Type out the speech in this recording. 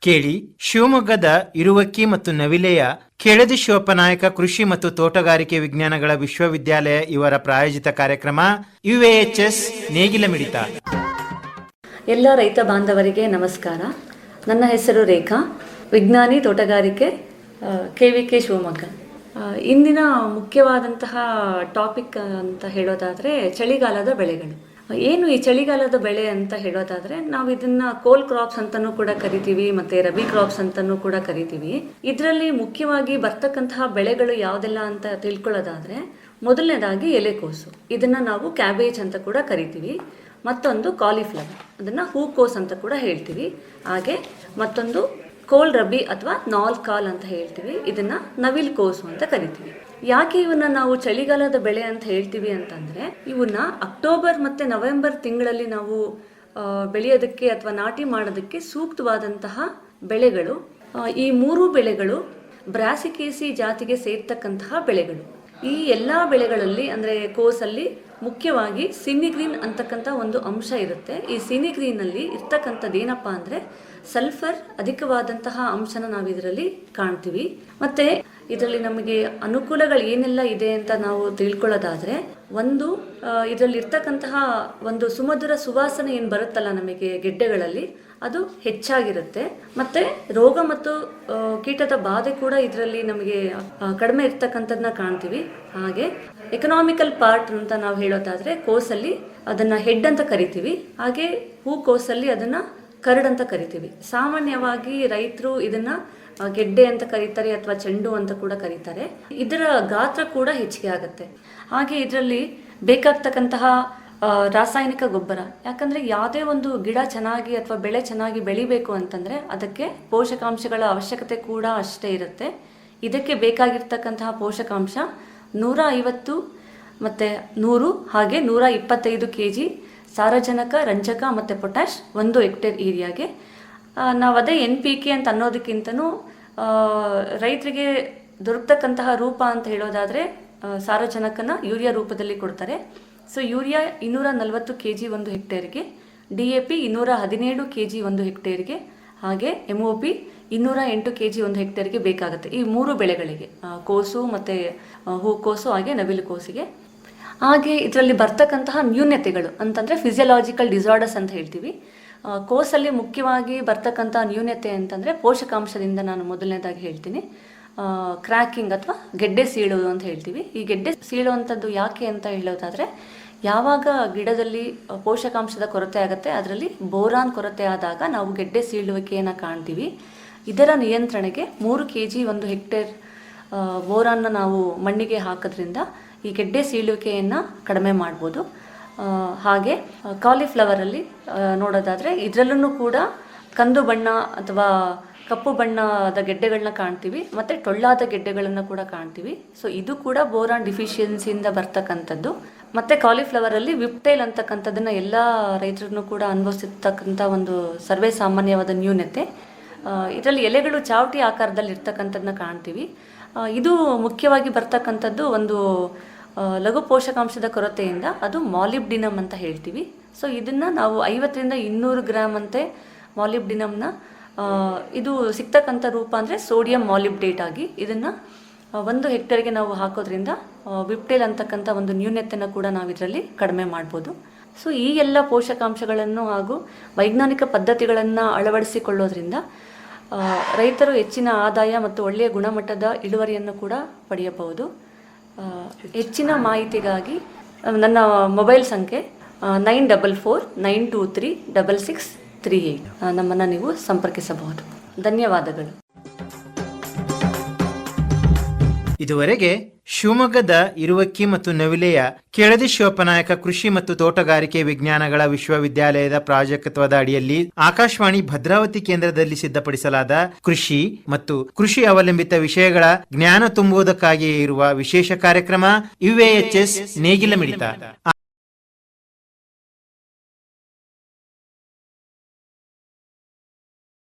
ಕೇಳಿ ಶಿವಮೊಗ್ಗದ ಇರುವಕ್ಕಿ ಮತ್ತು ನವಿಲೆಯ ಕೆಳದಿ ಶಿವಪ್ಪನಾಯಕ ಕೃಷಿ ಮತ್ತು ತೋಟಗಾರಿಕೆ ವಿಜ್ಞಾನಗಳ ವಿಶ್ವವಿದ್ಯಾಲಯ ಇವರ ಪ್ರಾಯೋಜಿತ ಕಾರ್ಯಕ್ರಮ ಯುಎಎಚ್ಎಸ್ ನೇಗಿಲ ಮಿಡಿತ. ಎಲ್ಲ ರೈತ ಬಾಂಧವರಿಗೆ ನಮಸ್ಕಾರ. ನನ್ನ ಹೆಸರು ರೇಖಾ. ವಿಜ್ಞಾನಿ ತೋಟಗಾರಿಕೆ ಕೆ ವಿ ಕೆ ಶಿವಮೊಗ್ಗ. ಇಂದಿನ ಮುಖ್ಯವಾದಂತಹ ಟಾಪಿಕ್ ಅಂತ ಹೇಳೋದಾದರೆ ಚಳಿಗಾಲದ ಬೆಳೆಗಳು. ಏನು ಈ ಚಳಿಗಾಲದ ಬೆಳೆ ಅಂತ ಹೇಳೋದಾದ್ರೆ ನಾವು ಇದನ್ನ ಕೋಲ್ ಕ್ರಾಪ್ಸ್ ಅಂತಲೂ ಕೂಡ ಕರಿತೀವಿ, ಮತ್ತೆ ರಬಿ ಕ್ರಾಪ್ಸ್ ಅಂತಲೂ ಕೂಡ ಕರಿತೀವಿ. ಇದರಲ್ಲಿ ಮುಖ್ಯವಾಗಿ ಬರ್ತಕ್ಕಂತಹ ಬೆಳೆಗಳು ಯಾವುದೆಲ್ಲ ಅಂತ ತಿಳ್ಕೊಳ್ಳೋದಾದ್ರೆ ಮೊದಲನೇದಾಗಿ ಎಲೆಕೋಸು. ಇದನ್ನ ನಾವು ಕ್ಯಾಬೇಜ್ ಅಂತ ಕೂಡ ಕರಿತೀವಿ. ಮತ್ತೊಂದು ಕಾಲಿಫ್ಲವರ್. ಅದನ್ನ ಹೂಕೋಸ್ ಅಂತ ಕೂಡ ಹೇಳ್ತೀವಿ. ಹಾಗೆ ಮತ್ತೊಂದು ಕೋಲ್ ರಬಿ ಅಥವಾ ನಾಲ್ ಕಾಲ್ ಅಂತ ಹೇಳ್ತೀವಿ. ಇದನ್ನ ನವಿಲ್ ಕೋಸು ಅಂತ ಕರಿತೀವಿ. ಯಾಕೆ ಇವನ್ನ ನಾವು ಚಳಿಗಾಲದ ಬೆಳೆ ಅಂತ ಹೇಳ್ತೀವಿ ಅಂತಂದ್ರೆ, ಇವನ್ನ ಅಕ್ಟೋಬರ್ ಮತ್ತೆ ನವೆಂಬರ್ ತಿಂಗಳಲ್ಲಿ ನಾವು ಬೆಳೆಯೋದಕ್ಕೆ ಅಥವಾ ನಾಟಿ ಮಾಡೋದಕ್ಕೆ ಸೂಕ್ತವಾದಂತಹ ಬೆಳೆಗಳು ಈ ಮೂರು ಬೆಳೆಗಳು ಬ್ರಾಸಿಕೇಸಿ ಜಾತಿಗೆ ಸೇರ್ತಕ್ಕಂತಹ ಬೆಳೆಗಳು. ಈ ಎಲ್ಲ ಬೆಳೆಗಳಲ್ಲಿ, ಅಂದರೆ ಕೋಸಲ್ಲಿ ಮುಖ್ಯವಾಗಿ ಸಿನಿಗ್ರೀನ್ ಅಂತಕ್ಕಂಥ ಒಂದು ಅಂಶ ಇರುತ್ತೆ. ಈ ಸಿನಿಗ್ರೀನಲ್ಲಿ ಏನಪ್ಪ ಅಂದರೆ ಸಲ್ಫರ್ ಅಧಿಕವಾದಂತಹ ಅಂಶನ ನಾವು ಇದರಲ್ಲಿ ಕಾಣ್ತೀವಿ. ಮತ್ತೆ ಇದರಲ್ಲಿ ನಮಗೆ ಅನುಕೂಲಗಳು ಏನೆಲ್ಲ ಇದೆ ಅಂತ ನಾವು ತಿಳ್ಕೊಳ್ಳೋದಾದ್ರೆ, ಒಂದು ಇದರಲ್ಲಿ ಇರ್ತಕ್ಕಂತಹ ಒಂದು ಸುಮಧುರ ಸುವಾಸನೆ ಏನು ಬರುತ್ತಲ್ಲ ನಮಗೆ ಗೆಡ್ಡೆಗಳಲ್ಲಿ ಅದು ಹೆಚ್ಚಾಗಿರುತ್ತೆ. ಮತ್ತೆ ರೋಗ ಮತ್ತು ಕೀಟದ ಬಾಧೆ ಕೂಡ ಇದರಲ್ಲಿ ನಮಗೆ ಕಡಿಮೆ ಇರ್ತಕ್ಕಂಥದ್ದನ್ನ ಕಾಣ್ತೀವಿ. ಹಾಗೆ ಎಕನಾಮಿಕಲ್ ಪಾರ್ಟ್ ಅಂತ ನಾವು ಹೇಳೋದಾದ್ರೆ ಕೋಸಲ್ಲಿ ಅದನ್ನ ಹೆಡ್ ಅಂತ ಕರಿತೀವಿ. ಹಾಗೆ ಹೂ ಕೋಸಲ್ಲಿ ಅದನ್ನ ಕರಡ್ ಅಂತ ಕರಿತೀವಿ. ಸಾಮಾನ್ಯವಾಗಿ ರೈತರು ಇದನ್ನ ಗೆಡ್ಡೆ ಅಂತ ಕರೀತಾರೆ ಅಥವಾ ಚೆಂಡು ಅಂತ ಕೂಡ ಕರೀತಾರೆ. ಇದರ ಗಾತ್ರ ಕೂಡ ಹೆಚ್ಚಿಗೆ ಆಗುತ್ತೆ. ಹಾಗೆ ಇದರಲ್ಲಿ ಬೇಕಾಗ್ತಕ್ಕಂತಹ ರಾಸಾಯನಿಕ ಗೊಬ್ಬರ. ಯಾಕಂದ್ರೆ ಯಾವುದೇ ಒಂದು ಗಿಡ ಚೆನ್ನಾಗಿ ಅಥವಾ ಬೆಳೆ ಚೆನ್ನಾಗಿ ಬೆಳಿಬೇಕು ಅಂತಂದ್ರೆ ಅದಕ್ಕೆ ಪೋಷಕಾಂಶಗಳ ಅವಶ್ಯಕತೆ ಕೂಡ ಅಷ್ಟೇ ಇರುತ್ತೆ. ಇದಕ್ಕೆ ಬೇಕಾಗಿರ್ತಕ್ಕಂತಹ ಪೋಷಕಾಂಶ ನೂರ ಐವತ್ತು ಮತ್ತೆ ನೂರು ಹಾಗೆ ನೂರ ಇಪ್ಪತ್ತೈದು ಕೆ ಜಿ ಸಾರಜನಕ, ರಂಜಕ ಮತ್ತು ಪೊಟ್ಯಾಶ್ ಒಂದು ಹೆಕ್ಟೇರ್ ಏರಿಯಾಗೆ. ನಾವು ಅದೇ ಎನ್ ಪಿ ಕೆ ಅಂತ ಅನ್ನೋದಕ್ಕಿಂತನೂ ರೈತರಿಗೆ ದೊರಕತಕ್ಕಂತಹ ರೂಪ ಅಂತ ಹೇಳೋದಾದರೆ ಸಾರಜನಕನ ಯೂರಿಯಾ ರೂಪದಲ್ಲಿ ಕೊಡ್ತಾರೆ. ಸೊ ಯೂರಿಯಾ ಇನ್ನೂರ ನಲವತ್ತು ಕೆ ಜಿ ಒಂದು ಹೆಕ್ಟೇರ್ಗೆ ಡಿ ಎ ಪಿ ಇನ್ನೂರ ಹದಿನೇಳು ಕೆ ಜಿ ಒಂದು ಹೆಕ್ಟೇರ್ಗೆ, ಹಾಗೆ ಎಂ ಒ ಪಿ ಇನ್ನೂರ ಎಂಟು ಕೆ ಜಿ ಒಂದು ಹೆಕ್ಟೇರ್ಗೆ ಬೇಕಾಗುತ್ತೆ. ಈ ಮೂರು ಬೆಳೆಗಳಿಗೆ ಕೋಸು ಮತ್ತು ಹೂಕೋಸು ಹಾಗೆ ನವಿಲು ಕೋಸಿಗೆ ಹಾಗೆ ಇದರಲ್ಲಿ ಬರ್ತಕ್ಕಂತಹ ನ್ಯೂನ್ಯತೆಗಳು ಅಂತಂದರೆ ಫಿಸಿಯಲಾಜಿಕಲ್ ಡಿಸಾರ್ಡರ್ಸ್ ಅಂತ ಹೇಳ್ತೀವಿ. ಕೋಸಲ್ಲಿ ಮುಖ್ಯವಾಗಿ ಬರ್ತಕ್ಕಂಥ ನ್ಯೂನ್ಯತೆ ಅಂತಂದರೆ ಪೋಷಕಾಂಶದಿಂದ ನಾನು ಮೊದಲನೇದಾಗಿ ಹೇಳ್ತೀನಿ. ಕ್ರ್ಯಾಕಿಂಗ್ ಅಥವಾ ಗೆಡ್ಡೆ ಸೀಳೋದು ಅಂತ ಹೇಳ್ತೀವಿ. ಈ ಗೆಡ್ಡೆ ಸೀಳುವಂಥದ್ದು ಯಾಕೆ ಅಂತ ಹೇಳೋದಾದರೆ, ಯಾವಾಗ ಗಿಡದಲ್ಲಿ ಪೋಷಕಾಂಶದ ಕೊರತೆ ಆಗುತ್ತೆ, ಅದರಲ್ಲಿ ಬೋರಾನ್ ಕೊರತೆ ಆದಾಗ ನಾವು ಗೆಡ್ಡೆ ಸೀಳುವಿಕೆಯನ್ನು ಕಾಣ್ತೀವಿ? ಇದರ ನಿಯಂತ್ರಣಕ್ಕೆ ಮೂರು ಕೆ ಜಿ ಒಂದು ಹೆಕ್ಟೇರ್ ಬೋರಾನ್ನ ನಾವು ಮಣ್ಣಿಗೆ ಹಾಕೋದ್ರಿಂದ ಈ ಗೆಡ್ಡೆ ಸೀಳುವಿಕೆಯನ್ನು ಕಡಿಮೆ ಮಾಡ್ಬೋದು. ಹಾಗೆ ಕಾಲಿಫ್ಲವರಲ್ಲಿ ನೋಡೋದಾದರೆ ಇದರಲ್ಲೂ ಕೂಡ ಕಂದು ಬಣ್ಣ ಅಥವಾ ಕಪ್ಪು ಬಣ್ಣದ ಗೆಡ್ಡೆಗಳನ್ನ ಕಾಣ್ತೀವಿ, ಮತ್ತು ಟೊಳ್ಳಾದ ಗೆಡ್ಡೆಗಳನ್ನು ಕೂಡ ಕಾಣ್ತೀವಿ. ಸೊ ಇದು ಕೂಡ ಬೋರಾನ್ ಡಿಫಿಷಿಯನ್ಸಿಯಿಂದ ಬರ್ತಕ್ಕಂಥದ್ದು. ಮತ್ತು ಕಾಲಿಫ್ಲವರಲ್ಲಿ ವಿಪ್ಟೈಲ್ ಅಂತಕ್ಕಂಥದ್ದನ್ನು ಎಲ್ಲ ರೈತರನ್ನು ಕೂಡ ಅನುಭವಿಸಿರ್ತಕ್ಕಂಥ ಒಂದು ಸರ್ವೇ ಸಾಮಾನ್ಯವಾದ ನ್ಯೂನತೆ. ಇದರಲ್ಲಿ ಎಲೆಗಳು ಚಾವಟಿ ಆಕಾರದಲ್ಲಿ ಇರ್ತಕ್ಕಂಥದ್ದನ್ನ ಕಾಣ್ತೀವಿ. ಇದು ಮುಖ್ಯವಾಗಿ ಬರ್ತಕ್ಕಂಥದ್ದು ಒಂದು ಲಘು ಪೋಷಕಾಂಶದ ಕೊರತೆಯಿಂದ, ಅದು ಮಾಲಿಬ್ಡಿನಮ್ ಅಂತ ಹೇಳ್ತೀವಿ. ಸೊ ಇದನ್ನು ನಾವು ಐವತ್ತರಿಂದ ಇನ್ನೂರು ಗ್ರಾಮ್ ಅಂತೆ ಮಾಲಿಬ್ಡಿನಮ್ನ ಇದು ಸಿಗ್ತಕ್ಕಂಥ ರೂಪ ಅಂದರೆ ಸೋಡಿಯಂ ಮಾಲಿಬ್ಡೇಟ್ ಆಗಿ ಇದನ್ನು ಒಂದು ಹೆಕ್ಟೇರ್ಗೆ ನಾವು ಹಾಕೋದ್ರಿಂದ ವಿಪ್ಟೇಲ್ ಅಂತಕ್ಕಂಥ ಒಂದು ನ್ಯೂನ್ಯತೆಯನ್ನು ಕೂಡ ನಾವು ಇದರಲ್ಲಿ ಕಡಿಮೆ ಮಾಡ್ಬೋದು. ಸೊ, ಈ ಎಲ್ಲ ಪೋಷಕಾಂಶಗಳನ್ನು ಹಾಗೂ ವೈಜ್ಞಾನಿಕ ಪದ್ಧತಿಗಳನ್ನು ಅಳವಡಿಸಿಕೊಳ್ಳೋದ್ರಿಂದ ರೈತರು ಹೆಚ್ಚಿನ ಆದಾಯ ಮತ್ತು ಒಳ್ಳೆಯ ಗುಣಮಟ್ಟದ ಇಳುವರಿಯನ್ನು ಕೂಡ ಪಡೆಯಬಹುದು. ಹೆಚ್ಚಿನ ಮಾಹಿತಿಗಾಗಿ ನನ್ನ ಮೊಬೈಲ್ ಸಂಖ್ಯೆ nine double four, nine two three double six three eight ನಮ್ಮನ್ನು ನೀವು ಸಂಪರ್ಕಿಸಬಹುದು. ಧನ್ಯವಾದಗಳು. ಇದುವರೆಗೆ ಶಿವಮೊಗ್ಗದ ಇರುವಕ್ಕಿ ಮತ್ತು ನವಿಲೆಯ ಕೆಳದಿ ಶಿವಪ್ಪನಾಯಕ ಕೃಷಿ ಮತ್ತು ತೋಟಗಾರಿಕೆ ವಿಜ್ಞಾನಗಳ ವಿಶ್ವವಿದ್ಯಾಲಯದ ಪ್ರಾಜೆಕ್ಟ್ವದ ಅಡಿಯಲ್ಲಿ ಆಕಾಶವಾಣಿ ಭದ್ರಾವತಿ ಕೇಂದ್ರದಲ್ಲಿ ಸಿದ್ಧಪಡಿಸಲಾದ ಕೃಷಿ ಮತ್ತು ಕೃಷಿ ಅವಲಂಬಿತ ವಿಷಯಗಳ ಜ್ಞಾನ ತುಂಬುವುದಕ್ಕಾಗಿಯೇ ಇರುವ ವಿಶೇಷ ಕಾರ್ಯಕ್ರಮ ಯುಎಎಚ್ಎಸ್ ನೇಗಿಲ ಮಿಡಿತ.